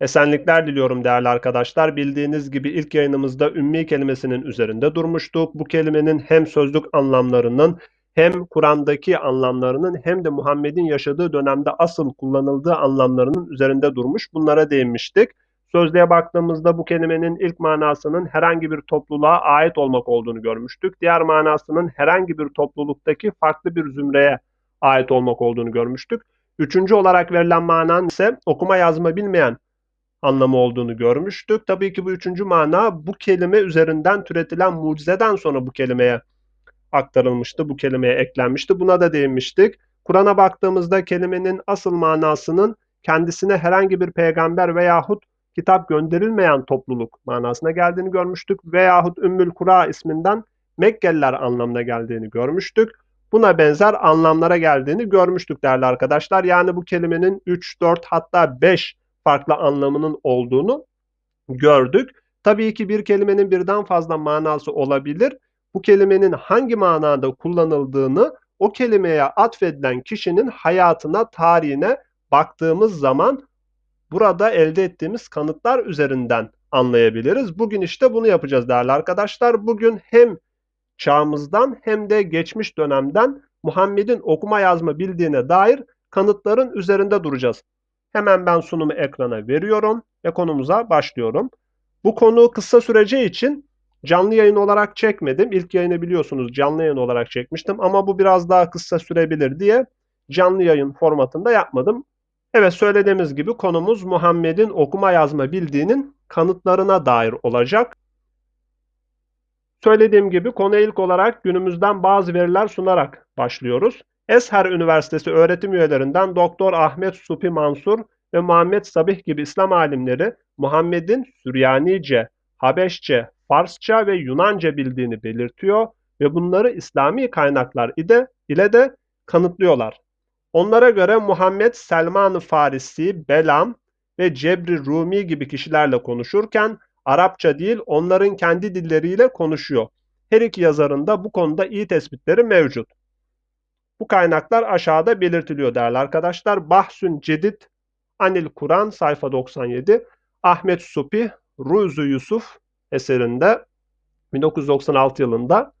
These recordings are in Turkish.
Esenlikler diliyorum değerli arkadaşlar. Bildiğiniz gibi ilk yayınımızda ümmi kelimesinin üzerinde durmuştuk. Bu kelimenin hem sözlük anlamlarının hem Kur'an'daki anlamlarının hem de Muhammed'in yaşadığı dönemde asıl kullanıldığı anlamlarının üzerinde durmuş. Bunlara değinmiştik. Sözlüğe baktığımızda bu kelimenin ilk manasının herhangi bir topluluğa ait olmak olduğunu görmüştük. Diğer manasının herhangi bir topluluktaki farklı bir zümreye ait olmak olduğunu görmüştük. Üçüncü olarak verilen manan ise okuma yazma bilmeyen anlamı olduğunu görmüştük. Tabii ki bu üçüncü mana bu kelime üzerinden türetilen mucizeden sonra bu kelimeye aktarılmıştı, bu kelimeye eklenmişti. Buna da değinmiştik. Kur'an'a baktığımızda kelimenin asıl manasının kendisine herhangi bir peygamber veyahut kitap gönderilmeyen topluluk manasına geldiğini görmüştük. Veyahut Ümmül Kura isminden Mekkeliler anlamına geldiğini görmüştük. Buna benzer anlamlara geldiğini görmüştük değerli arkadaşlar. Yani bu kelimenin 3, 4 hatta 5 farklı anlamının olduğunu gördük. Tabii ki bir kelimenin birden fazla manası olabilir. Bu kelimenin hangi manada kullanıldığını o kelimeye atfedilen kişinin hayatına, tarihine baktığımız zaman burada elde ettiğimiz kanıtlar üzerinden anlayabiliriz. Bugün işte bunu yapacağız değerli arkadaşlar. Bugün hem çağımızdan hem de geçmiş dönemden Muhammed'in okuma yazma bildiğine dair kanıtların üzerinde duracağız. Hemen ben sunumu ekrana veriyorum ve konumuza başlıyorum. Bu konu kısa süreceği için canlı yayın olarak çekmedim. İlk yayını biliyorsunuz canlı yayın olarak çekmiştim ama bu biraz daha kısa sürebilir diye canlı yayın formatında yapmadım. Evet söylediğimiz gibi konumuz Muhammed'in okuma yazma bildiğinin kanıtlarına dair olacak. Söylediğim gibi konuya ilk olarak günümüzden bazı veriler sunarak başlıyoruz. Esher Üniversitesi öğretim üyelerinden Doktor Ahmet Supi Mansur ve Muhammed Sabih gibi İslam alimleri Muhammed'in Süryanice, Habeşçe, Farsça ve Yunanca bildiğini belirtiyor ve bunları İslami kaynaklar ile, ile de kanıtlıyorlar. Onlara göre Muhammed Selman-ı Farisi, Belam ve Cebri Rumi gibi kişilerle konuşurken Arapça değil onların kendi dilleriyle konuşuyor. Her iki yazarın da bu konuda iyi tespitleri mevcut. Bu kaynaklar aşağıda belirtiliyor değerli arkadaşlar. Bahsün Cedid Anil Kur'an sayfa 97 Ahmet Supi Ruzu Yusuf eserinde 1996 yılında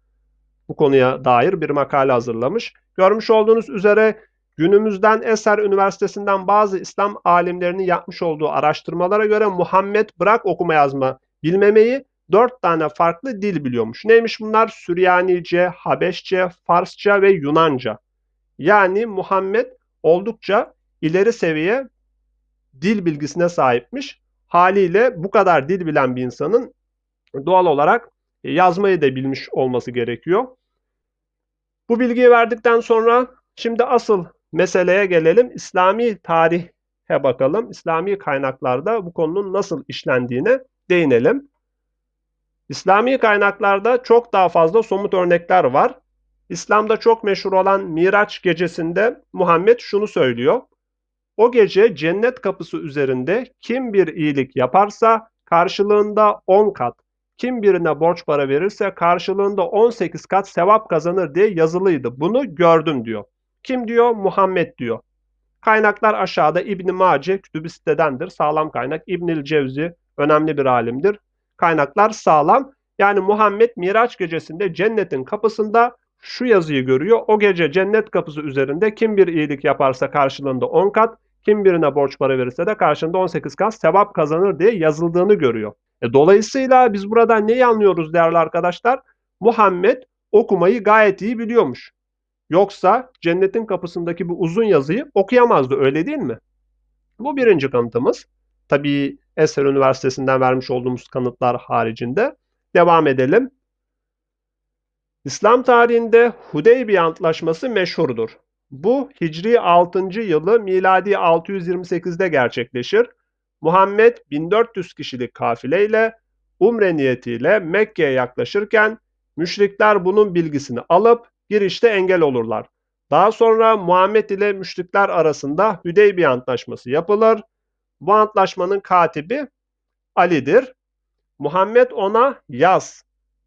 bu konuya dair bir makale hazırlamış. Görmüş olduğunuz üzere günümüzden Eser Üniversitesi'nden bazı İslam alimlerinin yapmış olduğu araştırmalara göre Muhammed bırak okuma yazma bilmemeyi dört tane farklı dil biliyormuş. Neymiş bunlar? Süryanice, Habeşçe, Farsça ve Yunanca. Yani Muhammed oldukça ileri seviye dil bilgisine sahipmiş. Haliyle bu kadar dil bilen bir insanın doğal olarak yazmayı da bilmiş olması gerekiyor. Bu bilgiyi verdikten sonra şimdi asıl meseleye gelelim. İslami tarihe bakalım. İslami kaynaklarda bu konunun nasıl işlendiğine değinelim. İslami kaynaklarda çok daha fazla somut örnekler var. İslam'da çok meşhur olan Miraç gecesinde Muhammed şunu söylüyor. O gece cennet kapısı üzerinde kim bir iyilik yaparsa karşılığında 10 kat, kim birine borç para verirse karşılığında 18 kat sevap kazanır diye yazılıydı. Bunu gördüm diyor. Kim diyor? Muhammed diyor. Kaynaklar aşağıda İbn Mace kütübü sitedendir. Sağlam kaynak. İbnül Cevzi önemli bir alimdir. Kaynaklar sağlam. Yani Muhammed Miraç gecesinde cennetin kapısında şu yazıyı görüyor. O gece cennet kapısı üzerinde kim bir iyilik yaparsa karşılığında 10 kat, kim birine borç para verirse de karşılığında 18 kat sevap kazanır diye yazıldığını görüyor. E, dolayısıyla biz buradan neyi anlıyoruz değerli arkadaşlar? Muhammed okumayı gayet iyi biliyormuş. Yoksa cennetin kapısındaki bu uzun yazıyı okuyamazdı öyle değil mi? Bu birinci kanıtımız. Tabii Eser Üniversitesi'nden vermiş olduğumuz kanıtlar haricinde. Devam edelim. İslam tarihinde Hudeybiye Antlaşması meşhurdur. Bu Hicri 6. yılı miladi 628'de gerçekleşir. Muhammed 1400 kişilik kafileyle umre niyetiyle Mekke'ye yaklaşırken müşrikler bunun bilgisini alıp girişte engel olurlar. Daha sonra Muhammed ile müşrikler arasında Hüdeybiye Antlaşması yapılır. Bu antlaşmanın katibi Ali'dir. Muhammed ona yaz.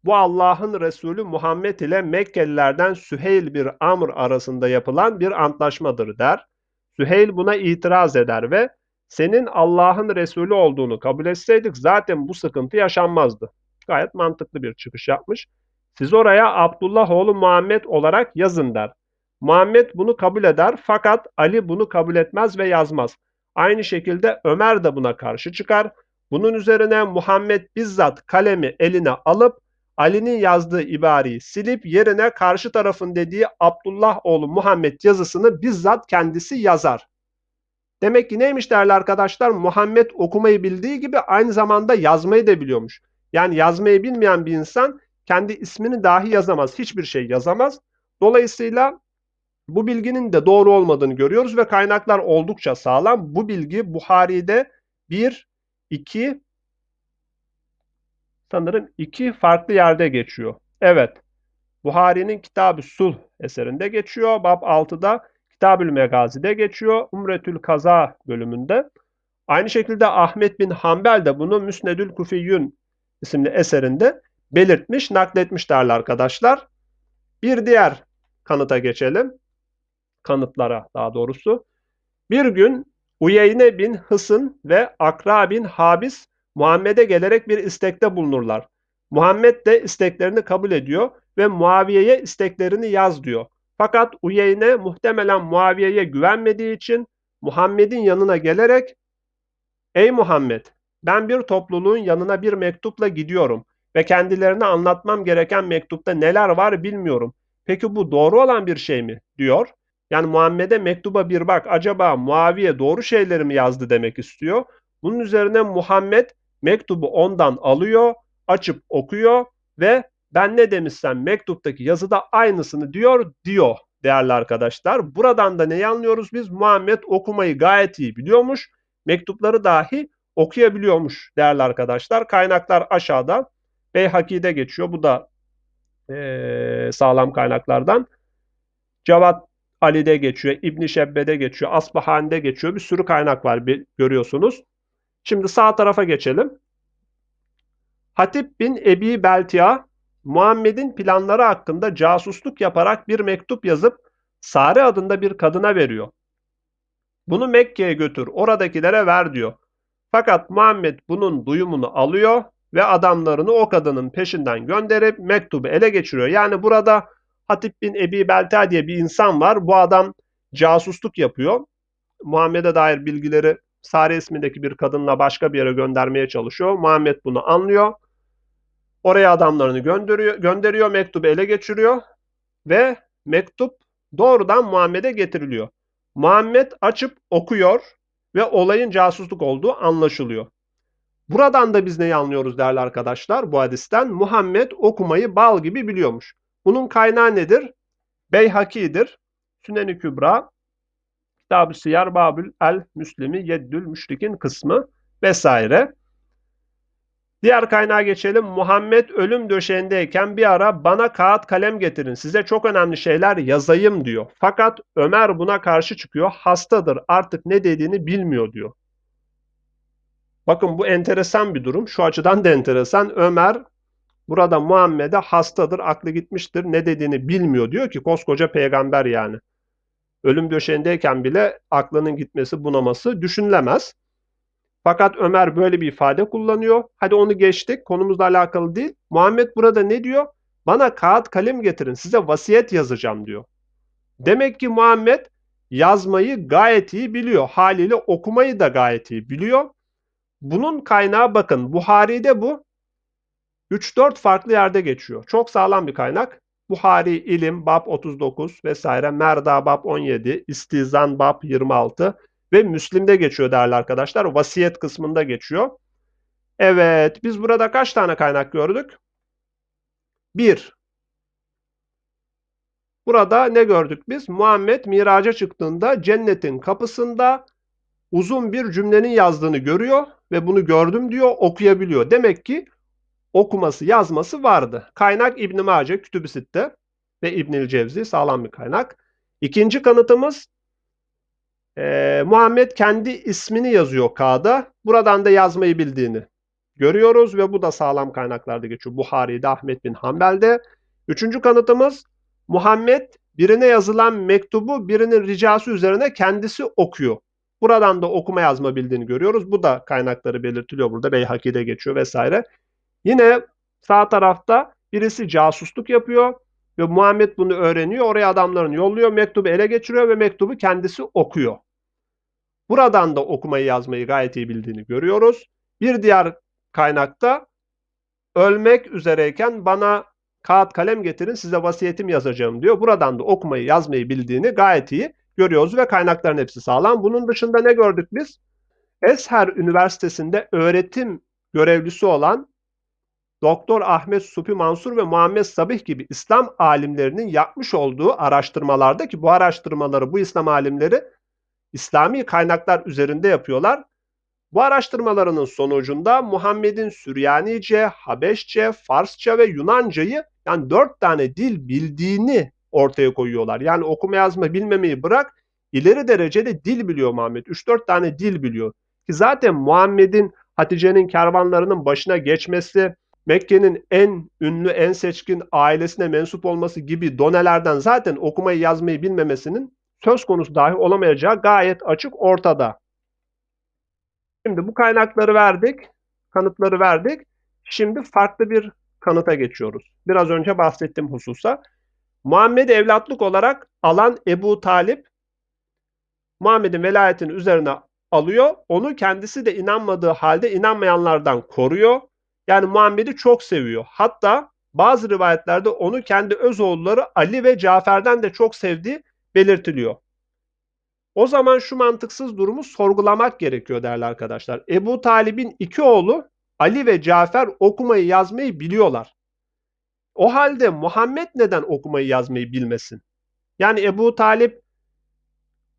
Bu Allah'ın Resulü Muhammed ile Mekkelilerden Süheyl bir Amr arasında yapılan bir antlaşmadır der. Süheyl buna itiraz eder ve senin Allah'ın Resulü olduğunu kabul etseydik zaten bu sıkıntı yaşanmazdı. Gayet mantıklı bir çıkış yapmış. Siz oraya Abdullah oğlu Muhammed olarak yazın der. Muhammed bunu kabul eder fakat Ali bunu kabul etmez ve yazmaz. Aynı şekilde Ömer de buna karşı çıkar. Bunun üzerine Muhammed bizzat kalemi eline alıp Ali'nin yazdığı ibareyi silip yerine karşı tarafın dediği Abdullah oğlu Muhammed yazısını bizzat kendisi yazar. Demek ki neymiş değerli arkadaşlar? Muhammed okumayı bildiği gibi aynı zamanda yazmayı da biliyormuş. Yani yazmayı bilmeyen bir insan kendi ismini dahi yazamaz. Hiçbir şey yazamaz. Dolayısıyla bu bilginin de doğru olmadığını görüyoruz ve kaynaklar oldukça sağlam. Bu bilgi Buhari'de 1, 2, sanırım iki farklı yerde geçiyor. Evet, Buhari'nin Kitab-ı Sulh eserinde geçiyor. Bab 6'da Kitab-ül Megazi'de geçiyor. Umretül Kaza bölümünde. Aynı şekilde Ahmet bin Hanbel de bunu Müsnedül Kufiyyün isimli eserinde belirtmiş, nakletmiş değerli arkadaşlar. Bir diğer kanıta geçelim. Kanıtlara daha doğrusu. Bir gün Uyeyne bin Hısın ve Akra bin Habis Muhammed'e gelerek bir istekte bulunurlar. Muhammed de isteklerini kabul ediyor ve Muaviye'ye isteklerini yaz diyor. Fakat Uyeyne muhtemelen Muaviye'ye güvenmediği için Muhammed'in yanına gelerek Ey Muhammed ben bir topluluğun yanına bir mektupla gidiyorum ve kendilerine anlatmam gereken mektupta neler var bilmiyorum. Peki bu doğru olan bir şey mi? diyor. Yani Muhammed'e mektuba bir bak acaba Muaviye doğru şeyleri mi yazdı demek istiyor. Bunun üzerine Muhammed mektubu ondan alıyor, açıp okuyor ve ben ne demişsem mektuptaki yazıda aynısını diyor diyor değerli arkadaşlar. Buradan da neyi anlıyoruz biz? Muhammed okumayı gayet iyi biliyormuş. Mektupları dahi okuyabiliyormuş değerli arkadaşlar. Kaynaklar aşağıda. Beyhaki'de geçiyor. Bu da ee, sağlam kaynaklardan. Cevat Ali'de geçiyor, İbn Şebbe'de geçiyor, Asbahani'de geçiyor. Bir sürü kaynak var görüyorsunuz. Şimdi sağ tarafa geçelim. Hatip bin Ebi Beltiya, Muhammed'in planları hakkında casusluk yaparak bir mektup yazıp Sare adında bir kadına veriyor. Bunu Mekke'ye götür, oradakilere ver diyor. Fakat Muhammed bunun duyumunu alıyor ve adamlarını o kadının peşinden gönderip mektubu ele geçiriyor. Yani burada Hatip bin Ebi Belta diye bir insan var. Bu adam casusluk yapıyor. Muhammed'e dair bilgileri Sare ismindeki bir kadınla başka bir yere göndermeye çalışıyor. Muhammed bunu anlıyor. Oraya adamlarını gönderiyor, gönderiyor, mektubu ele geçiriyor ve mektup doğrudan Muhammed'e getiriliyor. Muhammed açıp okuyor ve olayın casusluk olduğu anlaşılıyor. Buradan da biz neyi anlıyoruz değerli arkadaşlar bu hadisten? Muhammed okumayı bal gibi biliyormuş. Bunun kaynağı nedir? Beyhaki'dir. Sünen-i Kübra, Kitab-ı Siyar Babül El Müslimi Yeddül Müşrikin kısmı vesaire. Diğer kaynağa geçelim. Muhammed ölüm döşeğindeyken bir ara bana kağıt kalem getirin size çok önemli şeyler yazayım diyor. Fakat Ömer buna karşı çıkıyor. Hastadır artık ne dediğini bilmiyor diyor. Bakın bu enteresan bir durum. Şu açıdan da enteresan. Ömer burada Muhammed'e hastadır, aklı gitmiştir, ne dediğini bilmiyor diyor ki koskoca peygamber yani. Ölüm döşeğindeyken bile aklının gitmesi, bunaması düşünülemez. Fakat Ömer böyle bir ifade kullanıyor. Hadi onu geçtik. Konumuzla alakalı değil. Muhammed burada ne diyor? Bana kağıt kalem getirin. Size vasiyet yazacağım diyor. Demek ki Muhammed yazmayı gayet iyi biliyor. Haliyle okumayı da gayet iyi biliyor. Bunun kaynağı bakın Buhari'de bu 3-4 farklı yerde geçiyor. Çok sağlam bir kaynak. Buhari ilim bab 39 vesaire, Merda bab 17, İstizan bab 26 ve Müslim'de geçiyor değerli arkadaşlar. Vasiyet kısmında geçiyor. Evet, biz burada kaç tane kaynak gördük? 1. Burada ne gördük biz? Muhammed miraca çıktığında cennetin kapısında uzun bir cümlenin yazdığını görüyor ve bunu gördüm diyor, okuyabiliyor. Demek ki okuması, yazması vardı. Kaynak İbn Mace Kütüb-i Sitte ve İbnül Cevzi sağlam bir kaynak. İkinci kanıtımız e, Muhammed kendi ismini yazıyor kağıda. Buradan da yazmayı bildiğini görüyoruz ve bu da sağlam kaynaklarda geçiyor. Buhari'de, Ahmet bin Hanbel'de. Üçüncü kanıtımız Muhammed birine yazılan mektubu birinin ricası üzerine kendisi okuyor. Buradan da okuma yazma bildiğini görüyoruz. Bu da kaynakları belirtiliyor burada. Beyhaki'de geçiyor vesaire. Yine sağ tarafta birisi casusluk yapıyor ve Muhammed bunu öğreniyor. Oraya adamlarını yolluyor, mektubu ele geçiriyor ve mektubu kendisi okuyor. Buradan da okumayı yazmayı gayet iyi bildiğini görüyoruz. Bir diğer kaynakta ölmek üzereyken bana kağıt kalem getirin size vasiyetim yazacağım diyor. Buradan da okumayı yazmayı bildiğini gayet iyi görüyoruz ve kaynakların hepsi sağlam. Bunun dışında ne gördük biz? Esher Üniversitesi'nde öğretim görevlisi olan Doktor Ahmet Supi Mansur ve Muhammed Sabih gibi İslam alimlerinin yapmış olduğu araştırmalarda ki bu araştırmaları bu İslam alimleri İslami kaynaklar üzerinde yapıyorlar. Bu araştırmalarının sonucunda Muhammed'in Süryanice, Habeşçe, Farsça ve Yunancayı yani dört tane dil bildiğini ortaya koyuyorlar. Yani okuma yazma bilmemeyi bırak ileri derecede dil biliyor Muhammed. 3-4 tane dil biliyor. Ki zaten Muhammed'in Hatice'nin kervanlarının başına geçmesi, Mekke'nin en ünlü, en seçkin ailesine mensup olması gibi donelerden zaten okumayı yazmayı bilmemesinin söz konusu dahi olamayacağı gayet açık ortada. Şimdi bu kaynakları verdik, kanıtları verdik. Şimdi farklı bir kanıta geçiyoruz. Biraz önce bahsettiğim hususa. Muhammed evlatlık olarak alan Ebu Talip, Muhammed'in velayetini üzerine alıyor. Onu kendisi de inanmadığı halde inanmayanlardan koruyor. Yani Muhammed'i çok seviyor. Hatta bazı rivayetlerde onu kendi öz oğulları Ali ve Cafer'den de çok sevdiği belirtiliyor. O zaman şu mantıksız durumu sorgulamak gerekiyor değerli arkadaşlar. Ebu Talib'in iki oğlu Ali ve Cafer okumayı yazmayı biliyorlar. O halde Muhammed neden okumayı yazmayı bilmesin? Yani Ebu Talip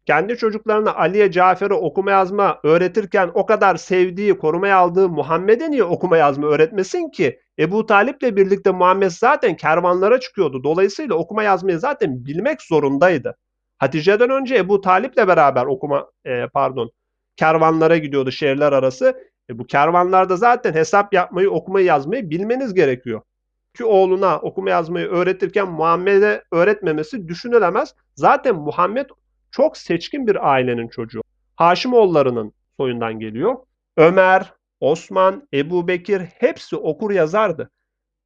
kendi çocuklarına Ali'ye Cafer'e okuma yazma öğretirken o kadar sevdiği, korumaya aldığı Muhammed'e niye okuma yazma öğretmesin ki? Ebu Talip'le birlikte Muhammed zaten kervanlara çıkıyordu. Dolayısıyla okuma yazmayı zaten bilmek zorundaydı. Hatice'den önce Ebu Talip'le beraber okuma e, pardon kervanlara gidiyordu şehirler arası. E, bu kervanlarda zaten hesap yapmayı, okumayı yazmayı bilmeniz gerekiyor. Ki oğluna okuma yazmayı öğretirken Muhammed'e öğretmemesi düşünülemez. Zaten Muhammed çok seçkin bir ailenin çocuğu. Haşimoğullarının soyundan geliyor. Ömer, Osman, Ebu Bekir hepsi okur yazardı.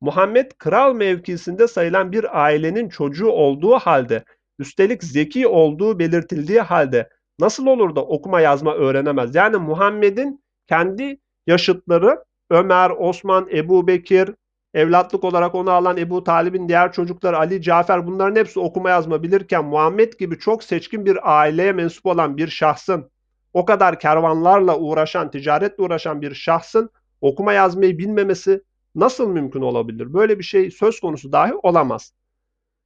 Muhammed kral mevkisinde sayılan bir ailenin çocuğu olduğu halde üstelik zeki olduğu belirtildiği halde nasıl olur da okuma yazma öğrenemez? Yani Muhammed'in kendi yaşıtları Ömer, Osman, Ebu Bekir, evlatlık olarak onu alan Ebu Talib'in diğer çocukları Ali, Cafer bunların hepsi okuma yazma bilirken Muhammed gibi çok seçkin bir aileye mensup olan bir şahsın o kadar kervanlarla uğraşan, ticaretle uğraşan bir şahsın okuma yazmayı bilmemesi nasıl mümkün olabilir? Böyle bir şey söz konusu dahi olamaz.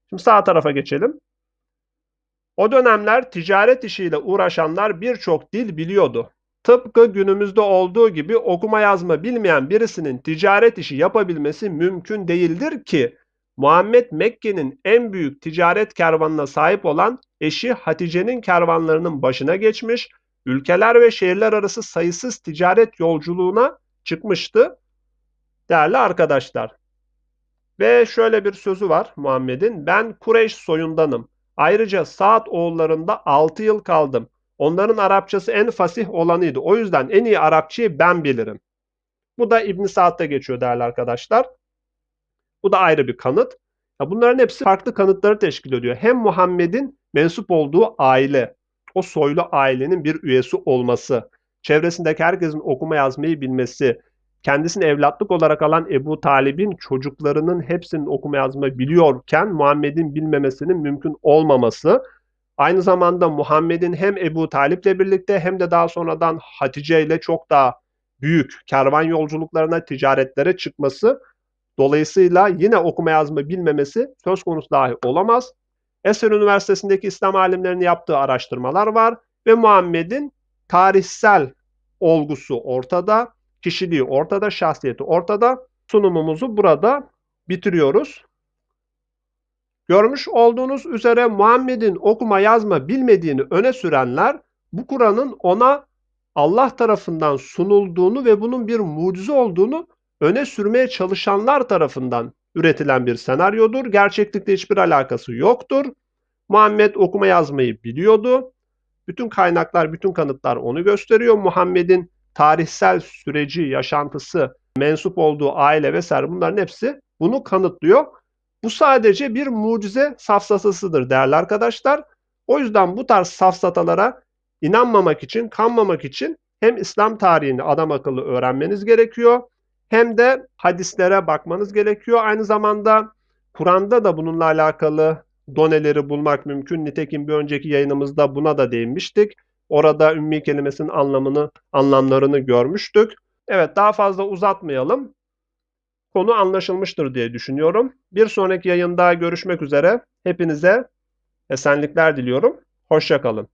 Şimdi sağ tarafa geçelim. O dönemler ticaret işiyle uğraşanlar birçok dil biliyordu. Tıpkı günümüzde olduğu gibi okuma yazma bilmeyen birisinin ticaret işi yapabilmesi mümkün değildir ki Muhammed Mekke'nin en büyük ticaret kervanına sahip olan eşi Hatice'nin kervanlarının başına geçmiş, ülkeler ve şehirler arası sayısız ticaret yolculuğuna çıkmıştı. Değerli arkadaşlar. Ve şöyle bir sözü var Muhammed'in. Ben Kureyş soyundanım. Ayrıca Saad oğullarında 6 yıl kaldım. Onların Arapçası en fasih olanıydı. O yüzden en iyi Arapçayı ben bilirim. Bu da İbn Saad'da geçiyor değerli arkadaşlar. Bu da ayrı bir kanıt. Ya bunların hepsi farklı kanıtları teşkil ediyor. Hem Muhammed'in mensup olduğu aile, o soylu ailenin bir üyesi olması, çevresindeki herkesin okuma yazmayı bilmesi, kendisini evlatlık olarak alan Ebu Talib'in çocuklarının hepsinin okuma yazma biliyorken Muhammed'in bilmemesinin mümkün olmaması, aynı zamanda Muhammed'in hem Ebu Talip'le birlikte hem de daha sonradan Hatice ile çok daha büyük kervan yolculuklarına, ticaretlere çıkması dolayısıyla yine okuma yazma bilmemesi söz konusu dahi olamaz. Eser Üniversitesi'ndeki İslam alimlerinin yaptığı araştırmalar var ve Muhammed'in tarihsel olgusu ortada kişiliği ortada, şahsiyeti ortada. Sunumumuzu burada bitiriyoruz. Görmüş olduğunuz üzere Muhammed'in okuma yazma bilmediğini öne sürenler bu Kur'an'ın ona Allah tarafından sunulduğunu ve bunun bir mucize olduğunu öne sürmeye çalışanlar tarafından üretilen bir senaryodur. Gerçeklikle hiçbir alakası yoktur. Muhammed okuma yazmayı biliyordu. Bütün kaynaklar, bütün kanıtlar onu gösteriyor. Muhammed'in tarihsel süreci, yaşantısı, mensup olduğu aile vesaire bunların hepsi bunu kanıtlıyor. Bu sadece bir mucize safsatasıdır değerli arkadaşlar. O yüzden bu tarz safsatalara inanmamak için, kanmamak için hem İslam tarihini adam akıllı öğrenmeniz gerekiyor hem de hadislere bakmanız gerekiyor. Aynı zamanda Kur'an'da da bununla alakalı doneleri bulmak mümkün. Nitekim bir önceki yayınımızda buna da değinmiştik. Orada ümmi kelimesinin anlamını, anlamlarını görmüştük. Evet daha fazla uzatmayalım. Konu anlaşılmıştır diye düşünüyorum. Bir sonraki yayında görüşmek üzere. Hepinize esenlikler diliyorum. Hoşçakalın.